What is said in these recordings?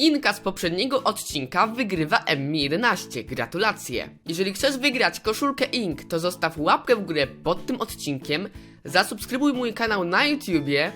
Inka z poprzedniego odcinka wygrywa M11. Gratulacje. Jeżeli chcesz wygrać koszulkę Ink, to zostaw łapkę w górę pod tym odcinkiem, zasubskrybuj mój kanał na YouTubie,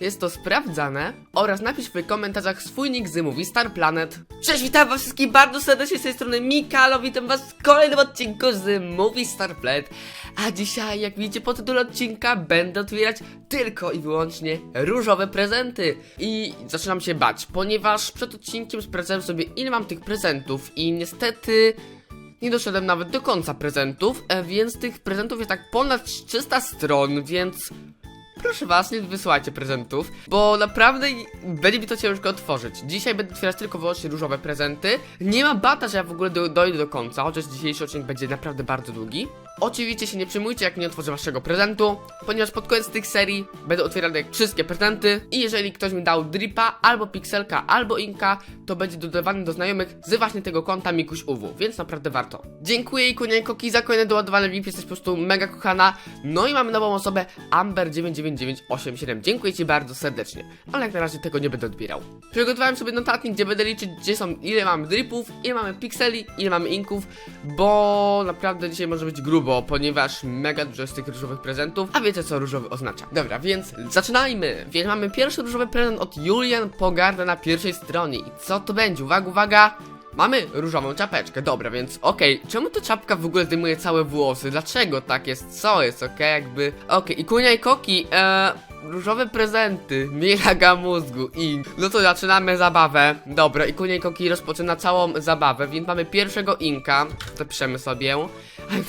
jest to sprawdzane, oraz napisz w komentarzach swój nick z Movie Star Planet. Cześć, witam was wszystkich bardzo serdecznie z tej strony Mikalo, witam was w kolejnym odcinku z Movie Star Planet. A dzisiaj, jak widzicie po tytule odcinka, będę otwierać tylko i wyłącznie różowe prezenty. I zaczynam się bać, ponieważ przed odcinkiem sprawdzałem sobie ile mam tych prezentów i niestety... Nie doszedłem nawet do końca prezentów, e, więc tych prezentów jest tak ponad 300 stron, więc Proszę was, nie wysyłajcie prezentów, bo naprawdę będzie mi to ciężko otworzyć. Dzisiaj będę otwierać tylko wyłącznie różowe prezenty. Nie ma bata, że ja w ogóle do, dojdę do końca, chociaż dzisiejszy odcinek będzie naprawdę bardzo długi. Oczywiście się nie przejmujcie, jak nie otworzę waszego prezentu, ponieważ pod koniec tych serii będę otwierał wszystkie prezenty i jeżeli ktoś mi dał dripa, albo pixelka, albo inka, to będzie dodawany do znajomych z właśnie tego konta Mikuś UW, więc naprawdę warto. Dziękuję i Koki za kolejne doładowane VIP, jesteś po prostu mega kochana. No i mamy nową osobę, Amber99987. Dziękuję ci bardzo serdecznie, ale jak na razie tego nie będę odbierał. Przygotowałem sobie notatnik, gdzie będę liczyć, gdzie są, ile mamy dripów, ile mamy pikseli, ile mamy inków, bo naprawdę dzisiaj może być grubo, ponieważ mega dużo jest tych różowych prezentów, a wiecie co różowy oznacza. Dobra, więc zaczynajmy. Więc mamy pierwszy różowy prezent od Julian Pogarda na pierwszej stronie. I co to będzie? Uwaga, uwaga! Mamy różową czapeczkę, dobra, więc okej, czemu ta czapka w ogóle zdejmuje całe włosy? Dlaczego tak jest? Co jest, okej, jakby... Okej, i kunia i koki, eee, różowe prezenty, mielaga mózgu i... No to zaczynamy zabawę. Dobra, i kunia i koki rozpoczyna całą zabawę, więc mamy pierwszego inka, zapiszemy sobie.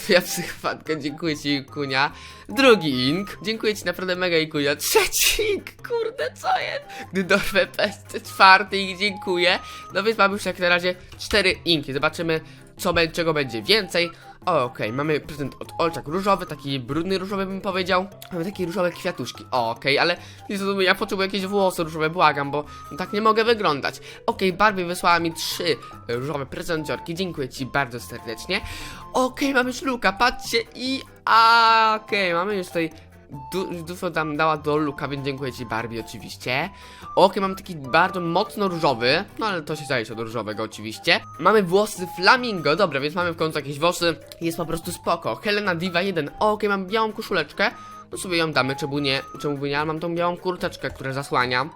Ja psychopatkę, dziękuję ci kunia. Drugi ink, dziękuję ci naprawdę mega i kunia. Trzeci ink, kurde, co jest? Gdy dorwę pesty, czwarty ink, dziękuję. No więc mamy już jak na razie cztery inki, zobaczymy co będzie, czego będzie więcej. Okej, mamy prezent od Olczak różowy, taki brudny różowy bym powiedział. Mamy takie różowe kwiatuszki. Okej, ale Jezu, ja potrzebuję jakieś włosy różowe, błagam, bo tak nie mogę wyglądać. Okej, Barbie wysłała mi trzy różowe prezenciorki, dziękuję ci bardzo serdecznie. Okej, mamy już Luka, patrzcie i... Okej, mamy już tutaj du dużo tam dała do Luka, więc dziękuję ci Barbie oczywiście. Okej, mam taki bardzo mocno różowy, no ale to się zajdzie od różowego oczywiście. Mamy włosy flamingo, dobra, więc mamy w końcu jakieś włosy, jest po prostu spoko. Helena Diva 1, okej, mam białą koszuleczkę, no sobie ją damy, czemu nie, czemu by nie, ale mam tą białą kurteczkę, która zasłania.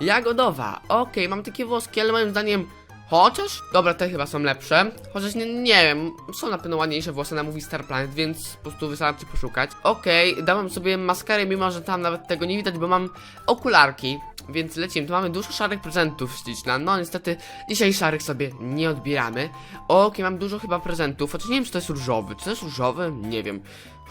Jagodowa, okej, mam takie włoski, ale moim zdaniem Chociaż, dobra, te chyba są lepsze. Chociaż nie, nie wiem, są na pewno ładniejsze włosy na Movie Star Planet, więc po prostu wystarczy poszukać. Okej, dałem sobie maskarę, mimo że tam nawet tego nie widać, bo mam okularki. Więc lecimy, tu mamy dużo szarych prezentów śliczna. No niestety dzisiaj szarych sobie nie odbieramy. Okej, mam dużo chyba prezentów, chociaż nie wiem czy to jest różowy. Czy to jest różowy? Nie wiem.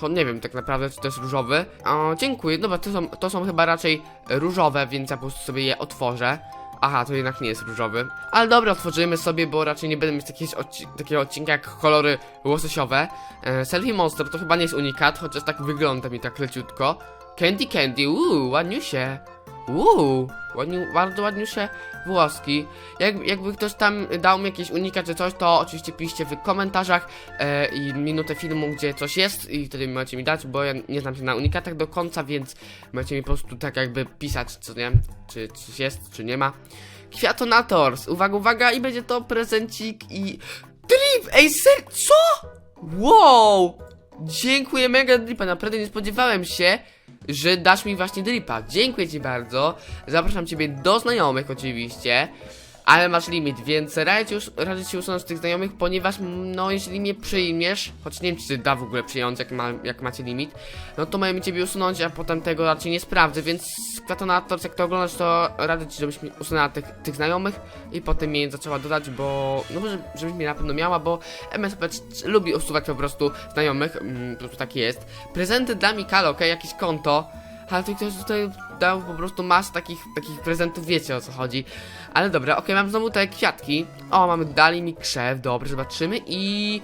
Nie wiem tak naprawdę czy to jest różowy. O, dziękuję, dobra, to są, to są chyba raczej różowe, więc ja po prostu sobie je otworzę. Aha, to jednak nie jest różowy. Ale dobra, otworzymy sobie, bo raczej nie będę mieć jakiegoś odci takiego odcinka jak kolory łososiowe. E, Selfie Monster to chyba nie jest unikat, chociaż tak wygląda mi tak leciutko. Candy Candy, uuu, ładniusie. Uuu, ładniu, bardzo ładniusie włoski. Jak, jakby ktoś tam dał mi jakieś unikat czy coś, to oczywiście piszcie w komentarzach e, i minutę filmu, gdzie coś jest i wtedy możecie mi dać, bo ja nie znam się na unikatach do końca, więc możecie mi po prostu tak jakby pisać, co nie, czy coś jest, czy nie ma. Kwiatonators, uwaga, uwaga i będzie to prezencik i... Drip, ej ser, co? Wow! Dziękuję mega Dripa, naprawdę nie spodziewałem się, że dasz mi właśnie Dripa. Dziękuję ci bardzo. Zapraszam ciebie do znajomych oczywiście. Ale masz limit, więc radzę ci, radzę ci usunąć tych znajomych, ponieważ, no, jeżeli mnie przyjmiesz, choć nie wiem, czy da w ogóle przyjąć, jak, ma, jak macie limit, no to mają mi ciebie usunąć, a potem tego raczej nie sprawdzę, więc Katonator, jak to oglądasz, to radzę ci, żebyś mi usunęła tych, tych znajomych i potem mnie zaczęła dodać, bo, no, żeby- żebyś mnie na pewno miała, bo MSP lubi usuwać po prostu znajomych, mm, po prostu tak jest. Prezenty dla Mikalo, okej, jakieś konto, tu ktoś tutaj dał po prostu masę takich, takich prezentów, wiecie o co chodzi. Ale dobra, okej, mam znowu te kwiatki. O, mamy, dali mi krzew, dobrze, zobaczymy i...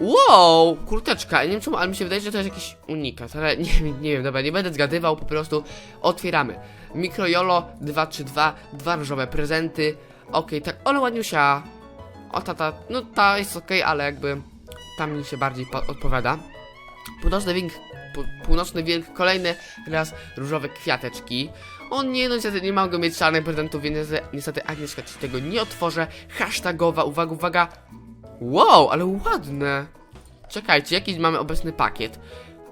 Wow, kurteczka, nie wiem czemu, ale mi się wydaje, że to jest jakiś unikat, ale nie, nie wiem, dobra, nie będę zgadywał, po prostu otwieramy. Mikrojolo 232, dwa różowe prezenty. Okej, tak, ale ładniusia. O, ta, ta, no ta jest okej, ale jakby tam mi się bardziej po- odpowiada. Wilk, pół- północny wilk, kolejny raz różowe kwiateczki. O nie, no niestety nie mogę mieć czarnych prezentów, więc niestety, Agnieszka ci tego nie otworzę. Hashtagowa, uwaga, uwaga. Wow, ale ładne. Czekajcie, jakiś mamy obecny pakiet.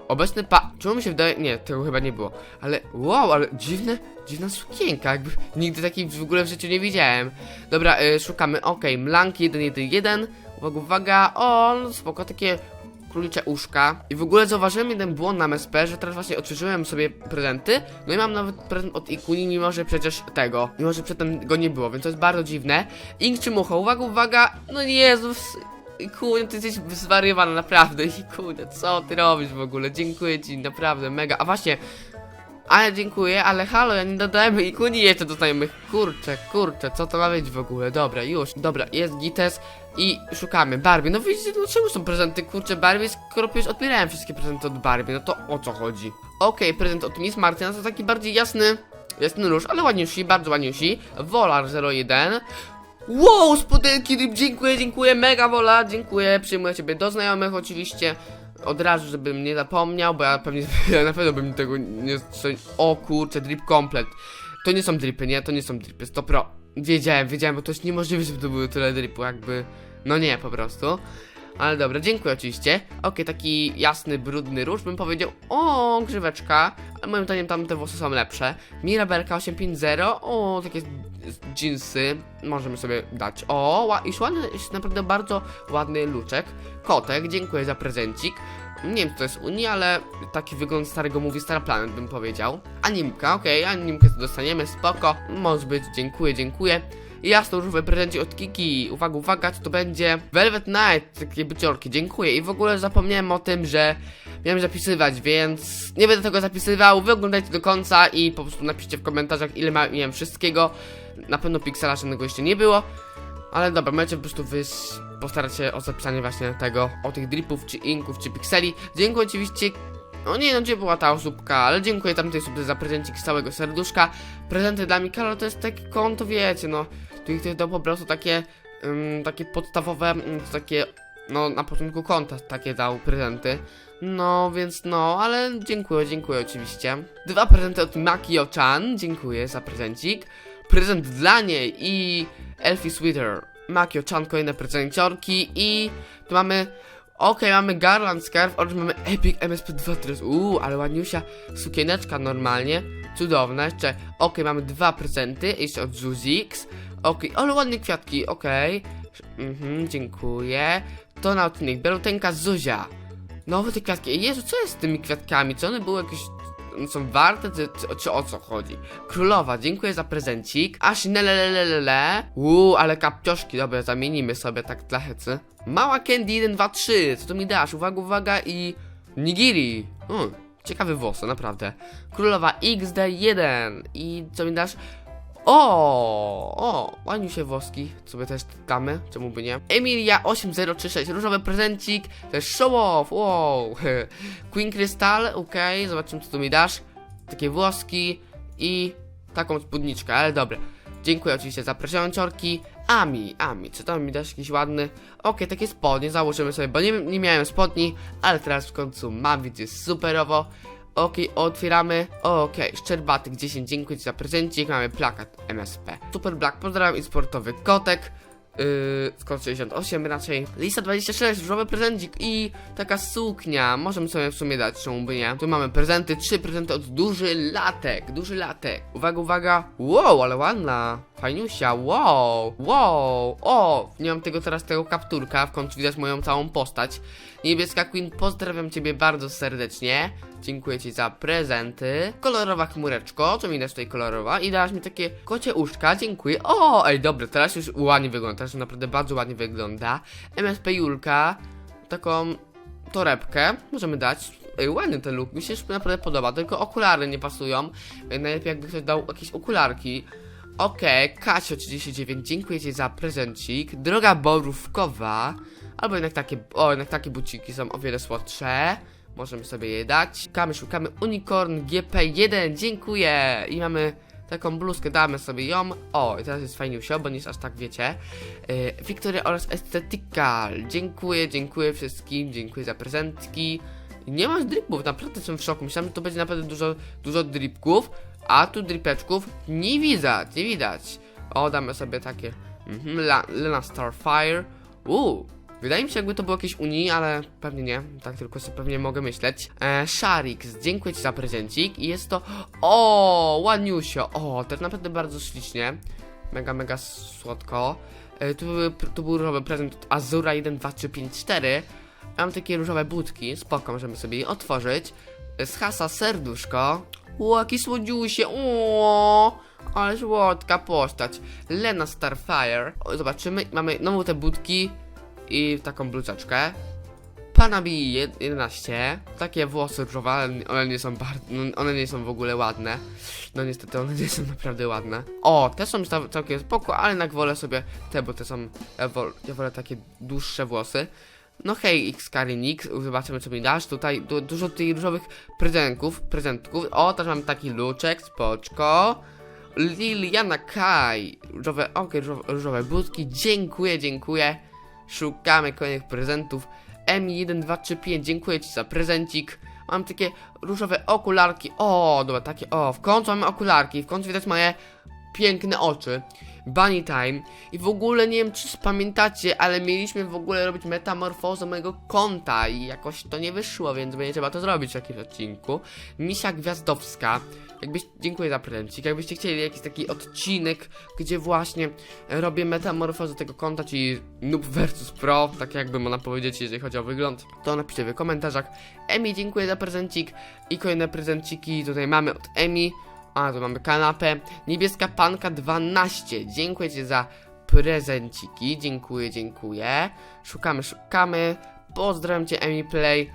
Obecny pa... Czemu mi się wydaje... Nie, tego chyba nie było. Ale wow, ale dziwne... Dziwna sukienka, jakby nigdy takiej w ogóle w życiu nie widziałem. Dobra, y, szukamy, okej, Mlank 111. Uwaga, uwaga, o, no spoko, takie królicze uszka. I w ogóle zauważyłem jeden błąd na MSP, że teraz właśnie otworzyłem sobie prezenty, no i mam nawet prezent od Ikuni, mimo że przecież tego, mimo że przedtem go nie było, więc to jest bardzo dziwne. Ink czy mucha, uwaga, uwaga, no Jezus, Ikuni, ty jesteś zwariowana, naprawdę, Ikuni, co ty robisz w ogóle, dziękuję ci, naprawdę, mega, a właśnie, ale dziękuję, ale halo, ja nie dodałem Ikuni jeszcze do znajomych, kurczę, kurczę, co to ma być w ogóle, dobra, już, dobra, jest Gites, i szukamy Barbie. No widzicie, no czemu są prezenty kurczę Barbie, skoro przecież odbierałem wszystkie prezenty od Barbie, no to o co chodzi? Okej, prezent od Miss Martina to taki bardziej jasny, jasny róż, ale ładniusi, bardzo ładniusi. Volar 01. Wow, spodenki, dziękuję, dziękuję, mega wola, dziękuję, przyjmuję ciebie do znajomych oczywiście. Od razu, żebym nie zapomniał, bo ja pewnie, ja na pewno bym tego nie... O kurczę, drip komplet. To nie są dripy, nie? To nie są dripy, 100 pro. Wiedziałem, wiedziałem, bo to jest niemożliwe, żeby to były tyle dripu, jakby... No nie, po prostu. Ale dobra, dziękuję oczywiście. Okej, taki jasny, brudny róż, bym powiedział. O, grzyweczka. Ale moim zdaniem tam te włosy są lepsze. Mirabelka 850. O, takie jeansy. Możemy sobie dać. O, już ładny, jest naprawdę bardzo ładny luczek. Kotek, dziękuję za prezencik. Nie wiem, czy to jest Unii, ale taki wygląd starego mówi Star Planet, bym powiedział. Animka, okej, animkę dostaniemy, spoko. Może być, dziękuję, dziękuję. Jasno, różowe prezencie od Kiki. Uwaga, uwaga, co to będzie? Velvet Night, takie byciorki, dziękuję. I w ogóle zapomniałem o tym, że miałem zapisywać, więc nie będę tego zapisywał. Wy oglądajcie do końca i po prostu napiszcie w komentarzach, ile miałem wszystkiego. Na pewno Pixela żadnego jeszcze nie było. Ale dobra, możecie po prostu wy postarać się o zapisanie właśnie tego, o tych dripów, czy inków, czy pikseli. Dziękuję oczywiście no nie no, gdzie była ta osóbka, ale dziękuję tamtej sobie za prezencik z całego serduszka. Prezenty dla Mikala to jest takie konto, wiecie, no. Ich to po prostu takie, ym, takie podstawowe, takie, no na początku konta takie dał prezenty. No, więc no, ale dziękuję, dziękuję oczywiście. Dwa prezenty od Makio-chan, dziękuję za prezencik. Prezent dla niej i Elfie Sweater. Makio-chan, kolejne prezenciorki i tu mamy Okej, mamy Garland Scarf oraz mamy Epic MSP2 teraz. Uuu, ale ładniusia sukieneczka normalnie. Cudowna. Jeszcze, okej, mamy dwa prezenty. Jeszcze od Zuzix. Okej, ale ładne kwiatki, okej. Mhm, dziękuję. To na odcinek. Belutenka Zuzia. Nowe te kwiatki. Jezu, co jest z tymi kwiatkami? Czy one były jakieś... Są warte, czy, czy, czy o co chodzi? Królowa, dziękuję za prezencik. Aż nelelelele. Uuu, ale kapcioszki, dobra, zamienimy sobie tak dla hecy. Mała Candy 1, 2, 3, co tu mi dasz? Uwaga, uwaga i... Nigiri. Hmm, ciekawy włos, naprawdę. Królowa XD1 i co mi dasz? O, o, ładnie się włoski, sobie też damy, czemu by nie. Emilia 8036, różowy prezencik, też show off, wow. Queen Crystal, okej, zobaczymy co tu mi dasz. Takie włoski i taką spódniczkę, ale dobra. Dziękuję oczywiście za prezenciorki. Ami, Ami, czy tam mi dasz jakiś ładny? Okej, takie spodnie założymy sobie, bo nie, nie miałem spodni, ale teraz w końcu mam, więc jest superowo. Okej, otwieramy. Okej, Szczerbatyk 10, dziękuję Ci za prezencik. Mamy plakat MSP. Super Black, pozdrawiam i sportowy kotek. Yy, skąd 68 raczej. Lista 26, różowy prezencik i taka suknia. Możemy sobie w sumie dać, czemu by nie. Tu mamy prezenty, trzy prezenty od duży latek, duży latek. Uwaga, uwaga. Wow, ale ładna. Fajniusia, wow, wow, o, nie mam tego teraz, tego kapturka, w końcu widać moją całą postać. Niebieska Queen, pozdrawiam Ciebie bardzo serdecznie. Dziękuję Ci za prezenty. Kolorowa chmureczko, co mi dasz tutaj kolorowa? I dałaś mi takie kocie uszka, dziękuję. O, ej, dobra, teraz już ładnie wygląda, teraz naprawdę bardzo ładnie wygląda. MSP Julka, taką torebkę możemy dać. Ej, ładny ten look, mi się naprawdę podoba, tylko okulary nie pasują. Ej, Najlepiej jakby ktoś dał jakieś okularki. Okej, Kasio 39, dziękuję Ci za prezencik. Droga borówkowa. Albo jednak takie, o, jednak takie buciki są o wiele słodsze. Możemy sobie je dać. Szukamy, szukamy Unicorn GP1, dziękuję. I mamy taką bluzkę, damy sobie ją. O, i teraz jest fajniusio, bo nie jest aż tak, wiecie. Yy, Victoria oraz Esthetical. Dziękuję, dziękuję wszystkim, dziękuję za prezentki. Nie masz dripów, naprawdę jestem w szoku. Myślałem, że to będzie naprawdę dużo, dużo dripków, A tu dripeczków nie widać, nie widać. O, damy sobie takie. Mhm, Lena Starfire. Uuu, wydaje mi się, jakby to było jakieś Unii, ale pewnie nie. Tak tylko sobie pewnie mogę myśleć. E, Sharix, dziękuję Ci za prezencik. I jest to. O, ładniusio. O, jest naprawdę bardzo ślicznie. Mega, mega słodko. E, tu, tu był różowy prezent od Azura 1, 2, 3, 5, 4. Mam takie różowe budki, spoko, możemy sobie je otworzyć. E, Z hasa serduszko. O, jaki słodziusie, o, ale słodka postać. Lena Starfire. O, zobaczymy, mamy nową te budki i taką bluzeczkę. Panabi 11. Takie włosy różowe, ale one nie są bardzo, one nie są w ogóle ładne. No niestety one nie są naprawdę ładne. O, te są cał- całkiem spoko, ale jednak wolę sobie te, bo te są, ja, wol, ja wolę takie dłuższe włosy. No hej, X Nix, zobaczymy co mi dasz. Tutaj du dużo tych różowych prezentków, prezentków. O, też mam taki luczek, spoczko. Liliana Kai, różowe, okej, różowe, różowe budki, dziękuję, dziękuję. Szukamy kolejnych prezentów. M1, 2, 3, 5, dziękuję Ci za prezencik. Mam takie różowe okularki. O, dobra, takie, o, w końcu mamy okularki, w końcu widać moje piękne oczy. Bunny Time. I w ogóle nie wiem, czy pamiętacie, ale mieliśmy w ogóle robić metamorfozę mojego konta i jakoś to nie wyszło, więc będzie trzeba to zrobić w jakimś odcinku. Misia Gwiazdowska. Jakbyś, dziękuję za prezencik. Jakbyście chcieli jakiś taki odcinek, gdzie właśnie robię metamorfozę tego konta, czyli Noob vs Pro, tak jakby można powiedzieć, jeżeli chodzi o wygląd, to napiszcie w komentarzach. Emi, dziękuję za prezencik i kolejne prezenciki tutaj mamy od Emi. A, tu mamy kanapę. Niebieska panka 12. Dziękuję Ci za prezenciki. Dziękuję, dziękuję. Szukamy, szukamy. Pozdrawiam Cię, Emi Play.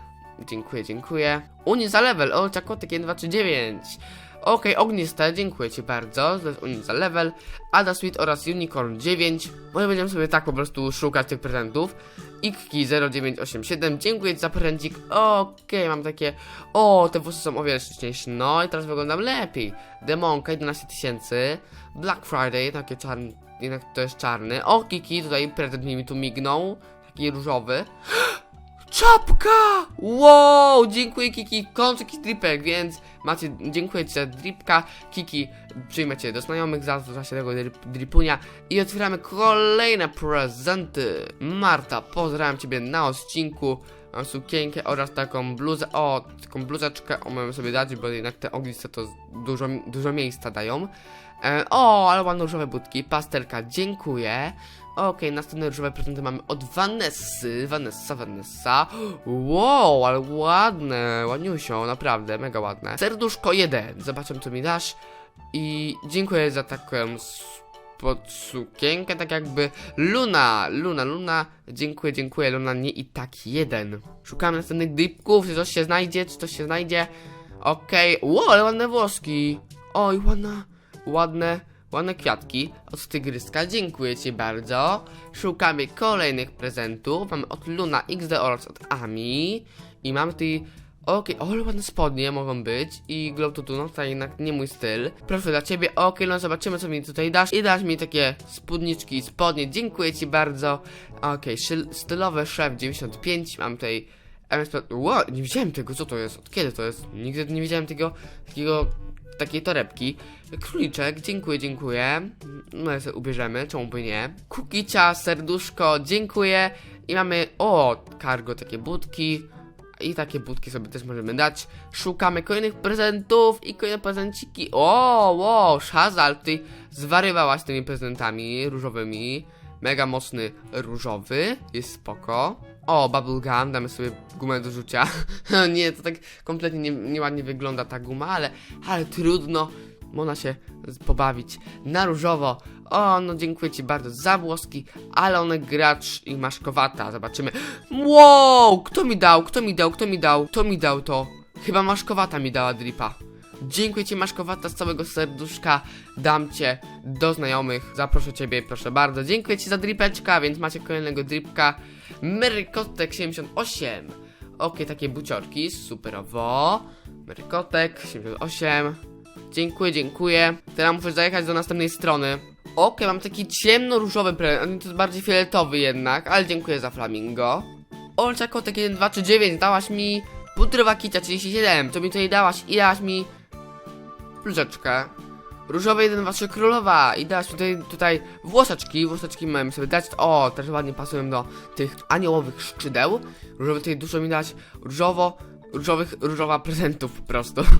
Dziękuję, dziękuję. Uni za level. O, Czakotek 1239. Okej, ogniste, dziękuję Ci bardzo. To jest Uni za level. Ada Sweet oraz Unicorn 9. Może będziemy sobie tak po prostu szukać tych prezentów. Ikki 0987, dziękuję za prezencik. Okej, mam takie. O, te włosy są o wiele śliczniejsze. No i teraz wyglądam lepiej. Demonka 11 tysięcy. Black Friday, takie czarny. Jednak to jest czarny. O, Kiki, tutaj prezent mi tu mignął. Taki różowy. Czapka! Wow, dziękuję Kiki, jakiś dripek, więc macie, dziękuję Ci za dripka. Kiki, przyjmę do znajomych za, za tego drip, dripunia i otwieramy kolejne prezenty. Marta, pozdrawiam Ciebie na odcinku. Mam sukienkę oraz taką bluzę, o, taką bluzeczkę, o, możemy sobie dać, bo jednak te ogniste to dużo, dużo miejsca dają. E, o, ale ładne różowe budki, pastelka, dziękuję. Okej, następne różowe prezenty mamy od Vanessy. Vanessa, Vanessa. Wow, ale ładne, ładniusio, naprawdę, mega ładne. Serduszko 1, zobaczę co mi dasz. I dziękuję za taką spod sukienkę, tak jakby Luna, Luna, Luna, dziękuję, dziękuję, Luna, nie i tak jeden. Szukamy następnych dipków, czy coś się znajdzie, czy coś się znajdzie. Okej, wow, ale ładne włoski. Oj, ładna, ładne, ładne kwiatki od tygryska, dziękuję Ci bardzo. Szukamy kolejnych prezentów, mamy od Luna XD oraz od Ami. I mamy tutaj, okej, o, ale ładne spodnie mogą być. I Glow Tutu, no to jednak nie mój styl. Proszę dla Ciebie, okej, no zobaczymy co mi tutaj dasz. I dasz mi takie spódniczki i spodnie, dziękuję Ci bardzo. Okej, szyl- stylowe szef 95, mam tutaj... MSP... Wow, nie widziałem tego, co to jest? Od kiedy to jest? Nigdy nie widziałem tego, takiego takiej torebki. Króliczek, dziękuję, dziękuję. No sobie ubierzemy, czemu by nie. Kukicia, serduszko, dziękuję. I mamy, o, cargo, takie budki. I takie budki sobie też możemy dać. Szukamy kolejnych prezentów i kolejne prezenciki. O, wow, Shazal tutaj zwariowałaś tymi prezentami różowymi. Mega mocny różowy, jest spoko. O, bubblegum, damy sobie gumę do rzucia. nie, to tak kompletnie nie, nieładnie wygląda ta guma, ale, ale trudno. Można się pobawić na różowo. O, no dziękuję Ci bardzo za włoski, ale one gracz i maszkowata. Zobaczymy. Wow, kto mi dał, kto mi dał, kto mi dał, kto mi dał to? Chyba maszkowata mi dała dripa. Dziękuję Ci Maszkowata z całego serduszka. Dam Cię do znajomych. Zaproszę Ciebie, proszę bardzo. Dziękuję Ci za dripeczka, więc macie kolejnego dripka. Merykotek 78. Okej, takie buciorki, superowo. Merykotek 78. Dziękuję, dziękuję. Teraz muszę zajechać do następnej strony. Okej, mam taki ciemno-różowy prezent, to jest bardziej fioletowy jednak, ale dziękuję za flamingo. Olcia Kotek 1239, dałaś mi pudrowa kicia 37, to mi tutaj dałaś i dałaś mi bluzeczkę. Różowe 1, 2, 3 królowa i dałaś tutaj, tutaj włoseczki, włoseczki mamy sobie dać, o, też ładnie pasują do tych aniołowych szczydeł. Różowe tutaj dużo mi dać, różowo, różowych, różowa prezentów po prostu.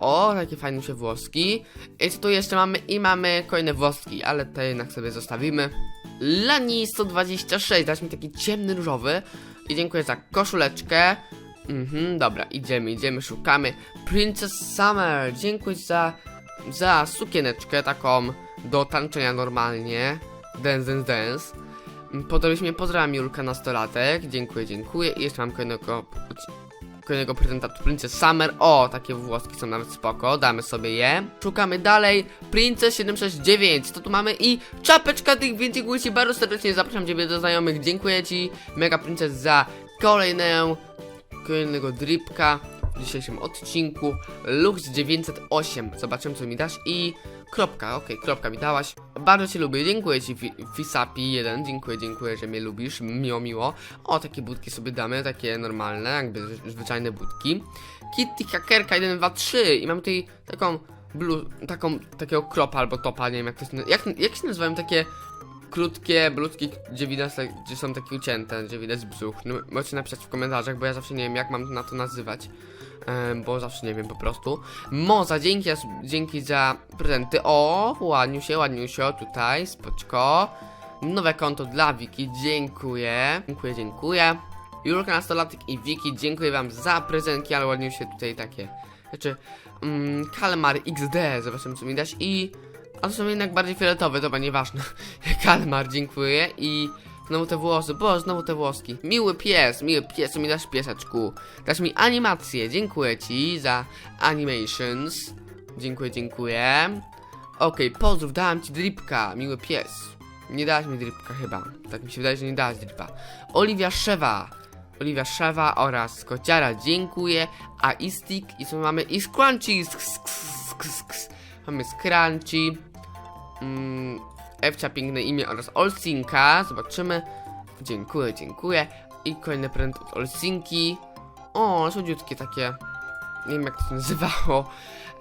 O, takie fajne się włoski. I co tu jeszcze mamy? I mamy kolejne włoski, ale to jednak sobie zostawimy. Lani 126, dasz mi taki ciemny różowy. I dziękuję za koszuleczkę. Mhm, dobra, idziemy, idziemy, szukamy. Princess Summer, dziękuję za, za sukieneczkę taką do tańczenia normalnie. Dance, dance, dance. Podobnie mnie pozdrawiam Julka nastolatek, dziękuję, dziękuję. I jeszcze mam kolejnego, kolejnego prezenta Princess Summer. O, takie włoski są nawet spoko, damy sobie je. Szukamy dalej. Princess 769, to tu mamy i czapeczka tych więcej gości. Bardzo serdecznie zapraszam Ciebie do znajomych. Dziękuję Ci, Mega Princess, za kolejną kolejnego dripka w dzisiejszym odcinku. Lux 908 Zobaczymy co mi dasz. I kropka, okej, kropka mi dałaś. Bardzo cię lubię, dziękuję ci Fi- Fisapi1 Dziękuję, dziękuję, że mnie lubisz, miło, miło. O, takie budki sobie damy, takie normalne, jakby zwy- zwyczajne budki. Kitty Hakerka 1, 2, 3 I mamy tutaj taką blu, taką, takiego kropa albo topa, nie wiem jak to się, jak, jak się nazywają takie krótkie bluzki, gdzie widać, tak- gdzie są takie ucięte, gdzie widać brzuch. No, możecie napisać w komentarzach, bo ja zawsze nie wiem, jak mam na to nazywać. Bo zawsze nie wiem po prostu. Moza, dzięki, dzięki za prezenty. O, ładniusio, ładniusio, tutaj, spoczko. Nowe konto dla Wiki, dziękuję. Dziękuję, dziękuję. Julka Nastolatek i Wiki, dziękuję wam za prezentki, ale ładniusie tutaj takie. Znaczy, mm, Kalmar XD, zobaczymy co mi dać i... A to są jednak bardziej fioletowe, dobra, nieważne. Kalmar, dziękuję i znowu te włosy, bo znowu te włoski. Miły pies, miły pies, mi dasz pieseczku. Dasz mi animację, dziękuję ci za animations. Dziękuję, dziękuję. Okej, pozdrów, dałam ci dripka, miły pies. Nie dałaś mi dripka chyba. Tak mi się wydaje, że nie dałaś dripa. Oliwia Szewa. Oliwia Szewa oraz Kociara, dziękuję. A i stick, i co mamy? I ks. Mamy scrunchy. Mm, Ewcia, piękne imię oraz Olsinka. Zobaczymy. Dziękuję, dziękuję. I kolejny prezent od Olsinki. O, słodziutkie takie. Nie wiem jak to się nazywało.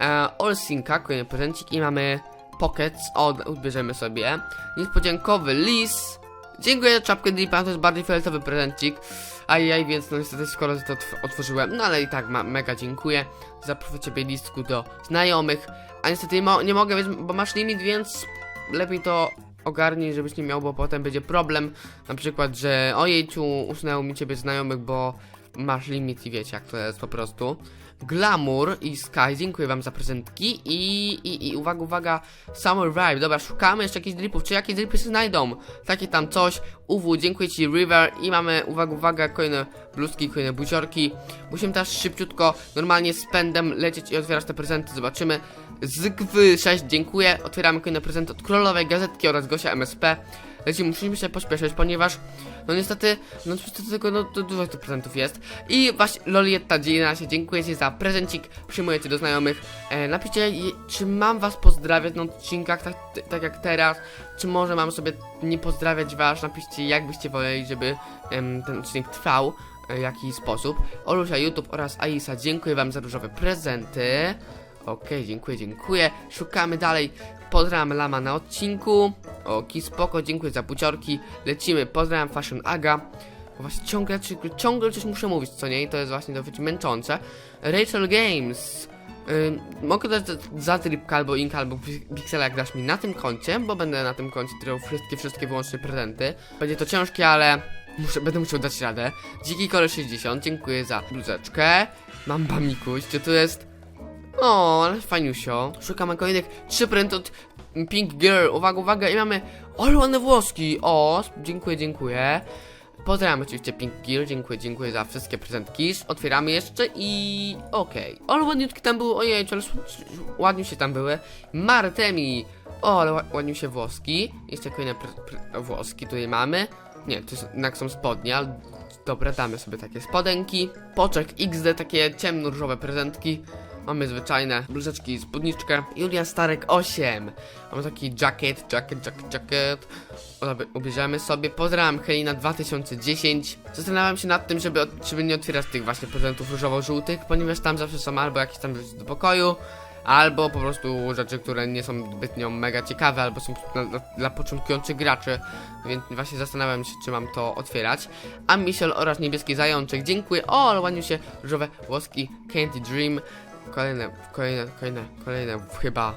E, Olsinka, kolejny prezencik. I mamy Pockets. O, odbierzemy sobie. Niespodziankowy lis. Dziękuję za czapkę Dripa, to jest bardziej fioletowy prezencik. Ajaj, więc no niestety skoro to otw- otworzyłem. No ale i tak ma, mega dziękuję. Zaproszę ciebie listku do znajomych. A niestety nie, mo nie mogę, więc, bo masz limit, więc lepiej to ogarnij, żebyś nie miał, bo potem będzie problem. Na przykład, że ojejciu, usunęło mi ciebie znajomych, bo masz limit i wiecie jak to jest po prostu. Glamour i Sky, dziękuję wam za prezentki i, i, i uwaga, uwaga, Summer Vibe, dobra, szukamy jeszcze jakichś dripów, czy jakieś dripy się znajdą? Takie tam coś, UW, dziękuję ci River i mamy, uwaga, uwaga, kolejne bluzki, kolejne buziorki. Musimy teraz szybciutko, normalnie z pędem lecieć i otwierać te prezenty, zobaczymy. Zgwy 6, dziękuję, otwieramy kolejne prezenty od Królowej Gazetki oraz Gosia MSP. Lecimy, musimy się pośpieszyć, ponieważ, no niestety, no niestety tylko, no to dużo tych prezentów jest. I właśnie, Lolietta dzielina się, dziękuję ci za prezencik, przyjmuję cię do znajomych. E, napiszcie, czy mam was pozdrawiać na odcinkach, tak, tak jak teraz, czy może mam sobie nie pozdrawiać was, napiszcie, jak byście woleli, żeby em, ten odcinek trwał, e, jaki sposób. Olusia YouTube oraz Aisa, dziękuję wam za różowe prezenty. Okej, dziękuję, dziękuję. Szukamy dalej. Pozdrawiam Lama na odcinku. Oki, spoko, dziękuję za buciorki. Lecimy, pozdrawiam Fashion Aga. Właśnie ciągle, ciągle coś muszę mówić, co nie? I to jest właśnie dosyć męczące. Rachel Games. Ym, mogę dać za- tripka albo ink albo pi- pixela jak dasz mi na tym koncie, bo będę na tym koncie tyrał wszystkie, wszystkie wyłącznie prezenty. Będzie to ciężkie, ale muszę, będę musiał dać radę. Dziki Kole 60, dziękuję za bluzeczkę. Mam bamikuś, czy to jest... O, ale fajniusio. Szukamy kolejnych trzy prezenty od Pink Girl. Uwaga, uwaga, i mamy oluane włoski. O, dziękuję, dziękuję. Pozdrawiam oczywiście Pink Girl, dziękuję, dziękuję za wszystkie prezentki. Otwieramy jeszcze i... okej. Ale ładniutki tam były, ojej, ale ładnie się tam były. Martemi. O, ale ła- ładnie się włoski. Jeszcze kolejne włoski tutaj mamy. Nie, to jest, jednak są spodnie, ale dobra, damy sobie takie spodenki. Poczek XD, takie ciemno-różowe prezentki. Mamy zwyczajne bluzeczki i spódniczkę. Julia Starek 8. Mamy taki jacket, jacket, jacket, jacket. Ubierzemy sobie. Pozdrawiam Helena 2010. Zastanawiam się nad tym, żeby, żeby nie otwierać tych właśnie prezentów różowo-żółtych, ponieważ tam zawsze są albo jakieś tam rzeczy do pokoju, albo po prostu rzeczy, które nie są zbytnio mega ciekawe, albo są dla, dla, początkujących graczy, więc właśnie zastanawiam się, czy mam to otwierać. A Michel oraz niebieski zajączek, dziękuję. O, ładnie się różowe włoski Candy Dream. Kolejne, kolejne, kolejne, kolejne chyba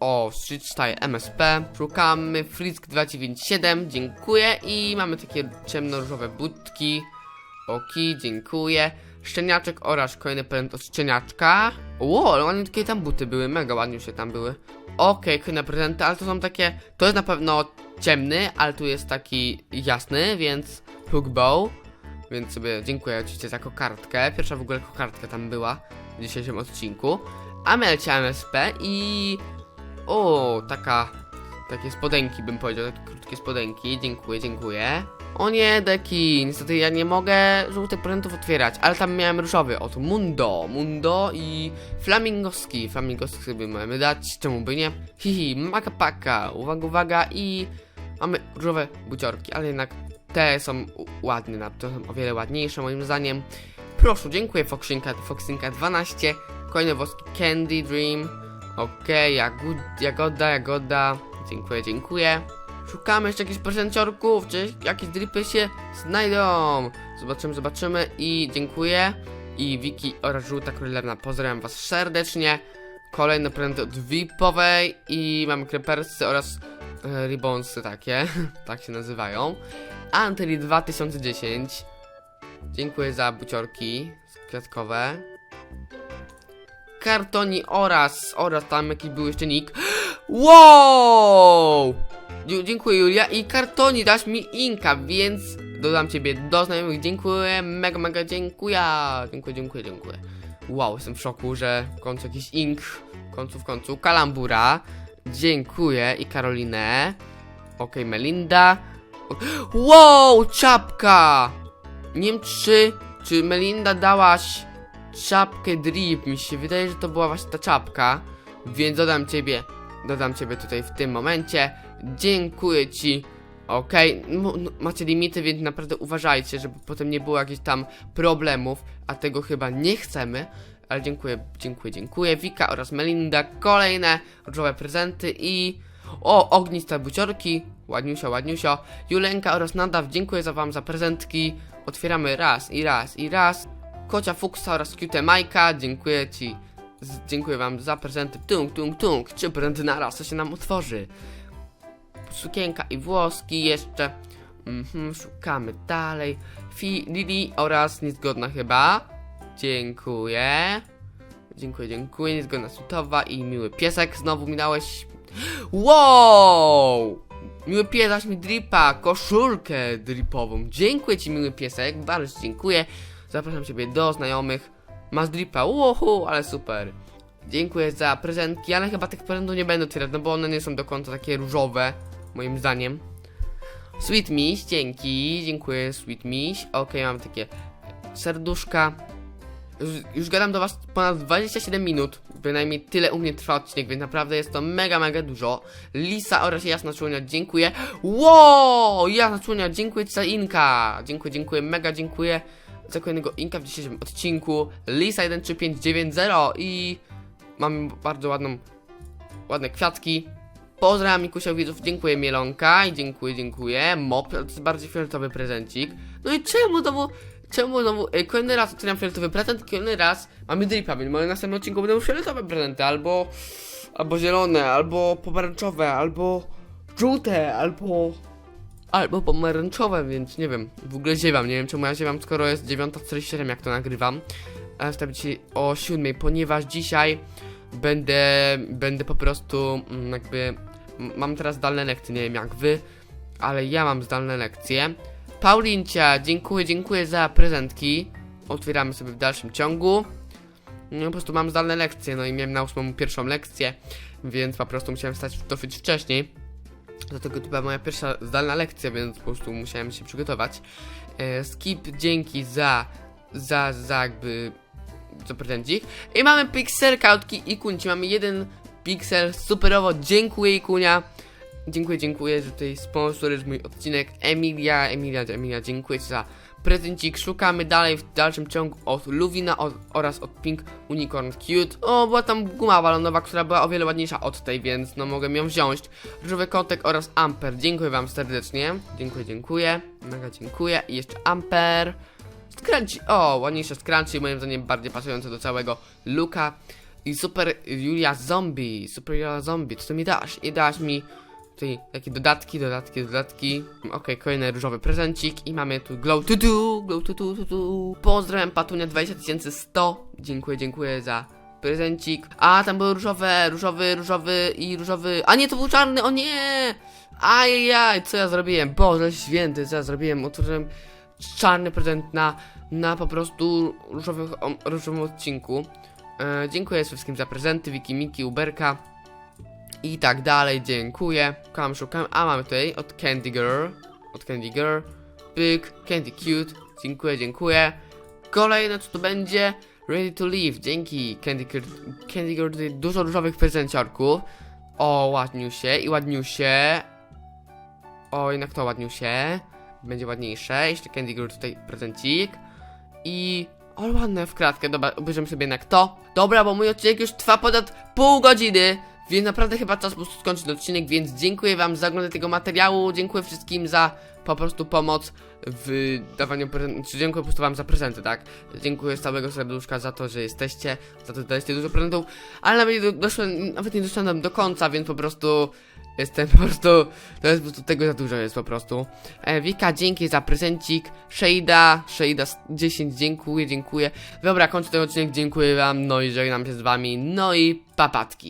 o, Street Style MSP. Szukamy Frisk 297, dziękuję. I mamy takie ciemno-różowe budki. Oki, dziękuję. Szczeniaczek oraz kolejny prezent od szczeniaczka. Ło, ale ładnie takie tam buty były, mega ładnie się tam były. Okej, kolejne prezenty, ale to są takie. To jest na pewno ciemny, ale tu jest taki jasny, więc hook bow. Więc sobie dziękuję oczywiście za kokardkę. Pierwsza w ogóle kokardka tam była w dzisiejszym odcinku. Amelcia MSP i o, taka. Takie spodenki bym powiedział, takie krótkie spodenki. Dziękuję, dziękuję. O nie, Deki, niestety ja nie mogę żółtych prezentów otwierać, ale tam miałem różowy. Oto Mundo, Mundo i Flamingowski. Flamingowski sobie mamy dać, czemu by nie? Hihi, Makapaka, uwaga, uwaga i mamy różowe buciorki, ale jednak te są ładne, to są o wiele ładniejsze moim zdaniem. Proszę, dziękuję Foxinka, Foxinka 12, kolejne woski Candy Dream. Okej, jagód, jagoda, jagoda. Dziękuję, dziękuję. Szukamy jeszcze jakichś prezenciorków, czy jakieś dripy się znajdą. Zobaczymy, zobaczymy i dziękuję. I Wiki oraz Żółta Królewna, pozdrawiam was serdecznie. Kolejny prezent od VIPowej i mamy crepersy oraz e, ribbonsy takie, tak się nazywają. Antyli 2010. Dziękuję za buciorki kwiatkowe kartoni oraz, oraz tam jakiś był jeszcze nick. Wow! Dziękuję Julia i kartoni dasz mi inka, więc dodam ciebie do znajomych. Dziękuję, mega, mega dziękuję. Dziękuję, dziękuję, dziękuję. Wow, jestem w szoku, że w końcu jakiś ink. W końcu, w końcu. Kalambura. Dziękuję i Karolinę. Okej, Melinda. O- Wow, czapka! Nie wiem czy, czy Melinda dałaś czapkę drip. Mi się wydaje, że to była właśnie ta czapka. Więc dodam ciebie, dodam ciebie tutaj w tym momencie. Dziękuję ci. Okej, no, no, macie limity, więc naprawdę uważajcie, żeby potem nie było jakichś tam problemów, a tego chyba nie chcemy. Ale dziękuję, dziękuję, dziękuję. Wika oraz Melinda, kolejne różowe prezenty i... O, ogniste buciorki, ładniusio, ładniusio. Julenka oraz Nadaw, dziękuję za wam za prezentki. Otwieramy raz i raz i raz. Kocia Fuksa oraz Cute Majka, dziękuję ci. Z, dziękuję wam za prezenty. Tung, tung, tung. Trzy prezenty na raz, co się nam otworzy. Sukienka i włoski jeszcze. Mhm, szukamy dalej. Fi, Lili oraz niezgodna chyba. Dziękuję. Dziękuję, dziękuję. Niezgodna sutowa i miły piesek. Znowu mi dałeś. Wow! Miły pies, dasz mi dripa, koszulkę dripową. Dziękuję ci, miły piesek. Bardzo dziękuję. Zapraszam ciebie do znajomych. Masz dripa, uhu, ale super. Dziękuję za prezentki, ale chyba tych prezentów nie będę otwierać, no bo one nie są do końca takie różowe, moim zdaniem. Sweet Miś, dzięki, dziękuję Sweet Miś. Okej, mam takie serduszka. Już, gadam do was ponad 27 minut, bynajmniej tyle u mnie trwa odcinek, więc naprawdę jest to mega, mega dużo. Lisa oraz Jasna Członia, dziękuję. Wow, Jasna Członia, dziękuję ci za Inka. Dziękuję, dziękuję, mega dziękuję za kolejnego Inka w dzisiejszym odcinku. Lisa 13590 i mamy bardzo ładną, ładne kwiatki. Pozdrawiam Mikusia widzów, dziękuję Mielonka i dziękuję, dziękuję. Mop, to jest bardziej fioletowy prezencik. No i czemu znowu, czemu znowu, e, kolejny raz otwieram fioletowy prezent, kolejny raz mamy dripa, więc może w następnym odcinku będą fioletowe prezenty, albo, albo zielone, albo pomarańczowe, albo żółte, albo albo pomarańczowe, więc nie wiem. W ogóle ziewam, nie wiem czemu ja ziewam, skoro jest 9.47 jak to nagrywam. A dzisiaj o 7, ponieważ dzisiaj będę, będę po prostu mm, jakby, mam teraz zdalne lekcje, nie wiem jak wy, ale ja mam zdalne lekcje. Paulincia, dziękuję, dziękuję za prezentki. Otwieramy sobie w dalszym ciągu. No po prostu mam zdalne lekcje, no i miałem na 8 pierwszą lekcję, więc po prostu musiałem wstać dosyć wcześniej. Dlatego to była moja pierwsza zdalna lekcja, więc po prostu musiałem się przygotować. E, skip, dzięki za, za, za jakby, za prezencik. I mamy pikselka od Ikunci, mamy jeden piksel, superowo, dziękuję Ikunia. Dziękuję, dziękuję, że tutaj sponsorujesz mój odcinek. Emilia, Emilia, Emilia, dziękuję ci za prezencik. Szukamy dalej w dalszym ciągu od Luwina od, oraz od Pink Unicorn Cute. O, była tam guma balonowa, która była o wiele ładniejsza od tej, więc no mogę ją wziąć. Różowy kotek oraz Amper. Dziękuję wam serdecznie. Dziękuję, dziękuję. Mega dziękuję. I jeszcze Amper. Scrunchy, o, ładniejsze Scrunchy, moim zdaniem bardziej pasujące do całego looka. I Super Julia Zombie, Super Julia Zombie, co mi dasz? I dasz mi tutaj takie dodatki, dodatki, dodatki. Okej, kolejny różowy prezencik i mamy tu glow to do, glow to do, to do. Pozdrawiam Patunia 20100. Dziękuję, dziękuję za prezencik. A, tam były różowe, różowy, różowy i różowy. A nie, to był czarny, o nie! Ajajaj, co ja zrobiłem? Boże święty, co ja zrobiłem? Otworzyłem czarny prezent na, na po prostu różowym, różowym odcinku. E, dziękuję wszystkim za prezenty, Wiki, Miki, Uberka i tak dalej, dziękuję. Szukam, szukam, a mamy tutaj od Candy Girl, od Candy Girl, Pyk, Candy Cute, dziękuję, dziękuję. Kolejne co to będzie? Ready to Leave, dzięki Candy Girl, Candy Girl tutaj dużo różowych prezenciarków. O, ładniusie i ładniusie. O, jednak to ładniusie. Będzie ładniejsze. Jeszcze Candy Girl tutaj prezencik. I... O, ładne w kratkę. Dobra, obejrzymy sobie jednak to. Dobra, bo mój odcinek już trwa ponad pół godziny. Więc naprawdę chyba czas po prostu skończyć odcinek, więc dziękuję wam za oglądanie tego materiału, dziękuję wszystkim za po prostu pomoc w dawaniu prezentów, czy dziękuję po prostu wam za prezenty, tak? Dziękuję z całego serduszka za to, że jesteście, za to, że daliście dużo prezentów, ale nawet nie, do, doszłem, nawet nie doszedłem do końca, więc po prostu jestem po prostu, to jest po prostu tego za dużo jest po prostu. E, Wika, dzięki za prezencik, Shada, Shada 10, dziękuję, dziękuję. Dobra, kończę ten odcinek, dziękuję wam, no i żegnam się z wami, no i papatki.